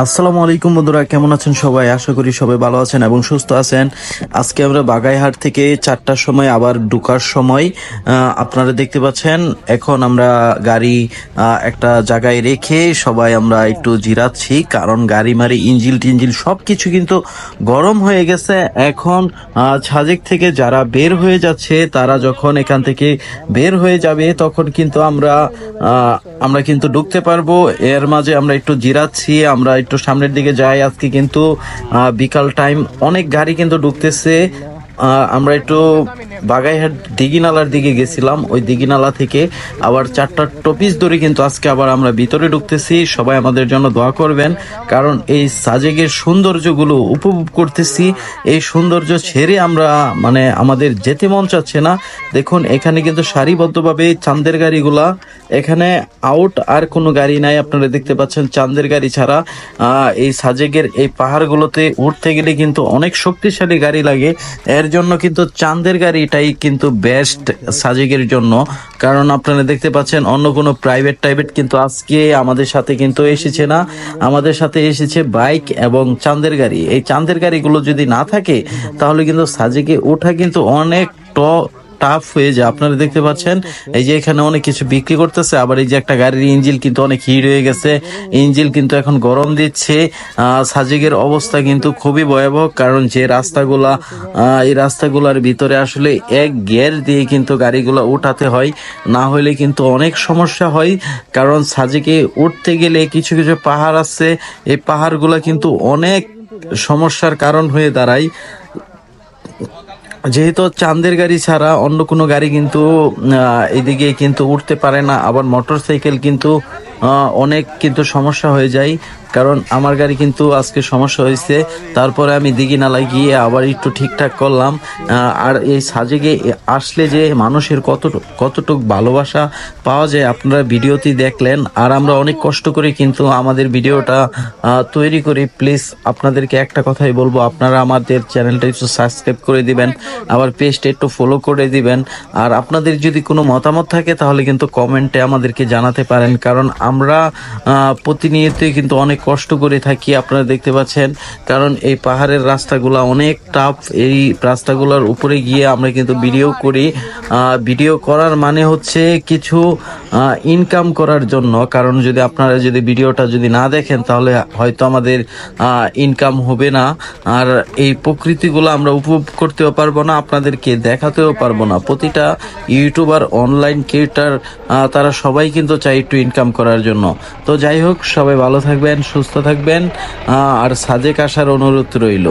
আসসালামু আলাইকুম বন্ধুরা, কেমন আছেন সবাই? আশা করি সবাই ভালো আছেন এবং সুস্থ আছেন। আজকে আমরা বাগাইহাট থেকে চারটার সময় আবার ঢুকার সময় আপনারা দেখতে পাচ্ছেন, এখন আমরা গাড়ি একটা জায়গায় রেখে সবাই আমরা একটু জিরাচ্ছি, কারণ গাড়ি মারি, ইঞ্জিল টিঞ্জিল সব কিছু কিন্তু গরম হয়ে গেছে। এখন সাজেক থেকে যারা বের হয়ে যাচ্ছে, তারা যখন এখান থেকে বের হয়ে যাবে, তখন কিন্তু আমরা আমরা কিন্তু ঢুকতে পারব। এর মাঝে আমরা একটু জিরাচ্ছি, আমরা একটু সামনের দিকে যাই আজকে কিন্তু বিকাল টাইম অনেক গাড়ি কিন্তু ঢুকতেছে। আমরা একটু বাগাইহাট দিঘিনালার দিকে গেছিলাম। ওই দিঘিনালা থেকে আবার চারটা টপিস ধরে কিন্তু আজকে আবার আমরা ভিতরে ঢুকতেছি। সবাই আমাদের জন্য দোয়া করবেন, কারণ এই সাজেকের সৌন্দর্যগুলো উপভোগ করতেছি। এই সৌন্দর্য ছেড়ে আমরা মানে আমাদের যেতে মন চাচ্ছে না। দেখুন, এখানে কিন্তু সারিবদ্ধভাবে চান্দের গাড়িগুলা, এখানে আউট আর কোনো গাড়ি নাই। আপনারা দেখতে পাচ্ছেন চান্দের গাড়ি ছাড়া এই সাজেকের এই পাহাড়গুলোতে উঠতে গেলে কিন্তু অনেক শক্তিশালী গাড়ি লাগে। এর জন্য কিন্তু চান্দের গাড়িটাই কিন্তু বেস্ট সাজেকের জন্য। কারণ আপনারা দেখতে পাচ্ছেন, অন্য কোনো প্রাইভেট টাইভেট কিন্তু আজকে আমাদের সাথে কিন্তু এসেছে না। আমাদের সাথে এসেছে বাইক এবং চাঁদের গাড়ি। এই চাঁদের গাড়িগুলো যদি না থাকে, তাহলে কিন্তু সাজেকে ওঠা কিন্তু অনেক ট টাফ হয়ে যায়। আপনারা দেখতে পাচ্ছেন, এই যে এখানে অনেক কিছু বিক্রি করতেছে, আবার এই যে একটা গাড়ির ইঞ্জিল কিন্তু অনেক হিট হয়ে গেছে। ইঞ্জিল কিন্তু এখন গরম দিচ্ছে। সাজেকের অবস্থা কিন্তু খুবই ভয়াবহ, কারণ যে রাস্তাগুলা এই রাস্তাগুলার ভিতরে আসলে এক গিয়ার দিয়ে কিন্তু গাড়িগুলো উঠাতে হয়। না হলে কিন্তু অনেক সমস্যা হয়, কারণ সাজেকে উঠতে গেলে কিছু কিছু পাহাড় আছে। এই পাহাড়গুলো কিন্তু অনেক সমস্যার কারণ হয়ে দাঁড়ায়। যেহেতু চাঁদের গাড়ি ছাড়া অন্য কোনো গাড়ি কিন্তু এদিকে কিন্তু উঠতে পারে না। আবার মোটর সাইকেল কিন্তু অনেক কিন্তু সমস্যা হয়ে যায়। কারণ আমার গাড়ি কিন্তু আজকে সমস্যা হয়েছে। তারপরে আমি দিঘি নালায় গিয়ে আবার একটু ঠিকঠাক করলাম। আর এই সাজেকে আসলে যে মানুষের কত কতটুক ভালোবাসা পাওয়া যায় আপনারা ভিডিওতে দেখলেন। আর আমরা অনেক কষ্ট করে কিন্তু আমাদের ভিডিওটা তৈরি করি। প্লিজ আপনাদেরকে একটা কথাই বলব। আপনারা আমাদের চ্যানেলটা একটু সাবস্ক্রাইব করে দিবেন, আবার পেজটা একটু ফলো করে দিবেন। আর আপনাদের যদি কোনো মতামত থাকে তাহলে কিন্তু কমেন্টে আমাদেরকে জানাতে পারেন। কারণ আমরা প্রতিনিয়তই কিন্তু অনেক কষ্ট করে থাকি, আপনারা দেখতে পাচ্ছেন। কারণ এই পাহাড়ের রাস্তাগুলো অনেক টাফ এই রাস্তাগুলোর উপরে গিয়ে আমরা কিন্তু ভিডিও করি। ভিডিও করার মানে হচ্ছে কিছু ইনকাম করার জন্য। কারণ যদি আপনারা যদি ভিডিওটা যদি না দেখেন, তাহলে হয়তো আমাদের ইনকাম হবে না। আর এই প্রকৃতিগুলো আমরা উপভোগ করতেও পারব না, আপনাদেরকে দেখাতেও পারব না। প্রতিটা ইউটিউবার অনলাইন ক্রিয়েটার তারা সবাই কিন্তু চাই একটু ইনকাম করার জন্য। তো যাই হোক, সবাই ভালো থাকবেন, সুস্থ থাকবেন। আর সাজেক আসার অনুরোধ রইল।